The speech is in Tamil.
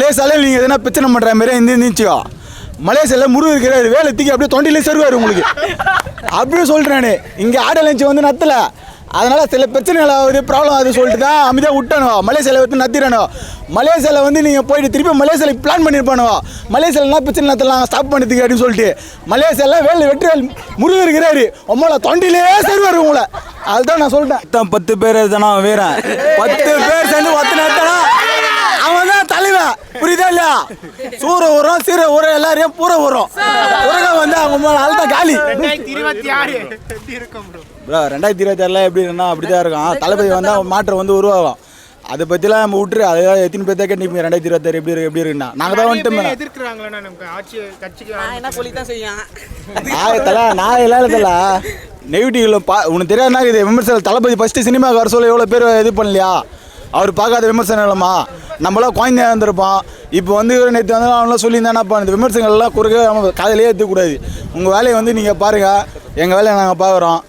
லேசாலே நீங்கள் எதனா பிரச்சனை பண்ணுற மாதிரி இருந்து இருந்துச்சியோ மலேசியாவில் முருகு இருக்கிறாரு வேலை தூக்கி அப்படியே தொண்டிலே சருவார் உங்களுக்கு. அப்படியே சொல்கிறேன் இங்கே ஆடல் லஞ்ச் வந்து நத்தல. அதனால சில பிரச்சனைகள் ஆகுது ப்ராப்ளம் ஆகுது சொல்லிட்டு தான் அமைதியாக விட்டானோ. மலேசியாவில் வந்து நத்திரணும் மலேசியாவில் வந்து நீங்கள் போயிட்டு திருப்பி மலேசியாவில் பிளான் பண்ணியிருப்பானோ மலேசியாவில் பிரச்சனை நத்தலாம் ஸ்டாப் பண்ணதுக்கு அப்படின்னு சொல்லிட்டு. மலேசியாவில் வேலை வெற்றி முருகன் இருக்கிறாரு. உம்மளை தொண்டிலே சருவார் உங்களை. அதுதான் நான் சொல்லிட்டேன் பத்து பேர் தானே வீரன் பத்து பேர் சேர்ந்து ஒத்தனை எத்தனா அவன் தான் தலைவன் இல்லையா சூற உரம் சீர உரம் எல்லாரையும் பூர உரம் உலகம் வந்து அவங்க ஆள் காலி. இருபத்தி ஆறு. ப்ரோ ரெண்டாயிரத்தி இருபத்தி ஆறுல எப்படி இருந்தா அப்படி தான் இருக்கும் தளபதி வந்தால் மாற்றம் வந்து உருவாகும். அதை பற்றிலாம் நம்ம விட்டுரு. அதை எத்தனை பேர் தான் கேட்டு ரெண்டாயிரத்தி இருபத்தாறு எப்படி இருக்கு எப்படி இருக்குன்னா. நாங்கள் தான் வந்துட்டோம் எதிர்க்கிறாங்களா நமக்கு? ஆட்சி கட்சிக்கு என்ன சொல்லி தான் செய்யும் நான் எல்லாம் தல நெகட்டிவ்ல பா உனக்கு தெரியாதுனா இது விமர்சனம் தளபதி ஃபஸ்ட்டு சினிமாக்கு வர சொல்ல எவ்வளோ பேர் இது பண்ணலையா? அவர் பார்க்காத விமர்சனம் இல்லைம்மா நம்மளாம் குழந்தையா இருந்திருப்போம் இப்போ வந்து நேற்று வந்து அவங்களாம் சொல்லியிருந்தானப்பா இந்த விமர்சனங்கள்லாம் குறுக்க நம்ம காதலே ஏற்றக்கூடாது உங்கள் வேலையை வந்து நீங்கள் பாருங்கள் எங்கள் வேலையை நாங்கள் பார்க்குறோம்.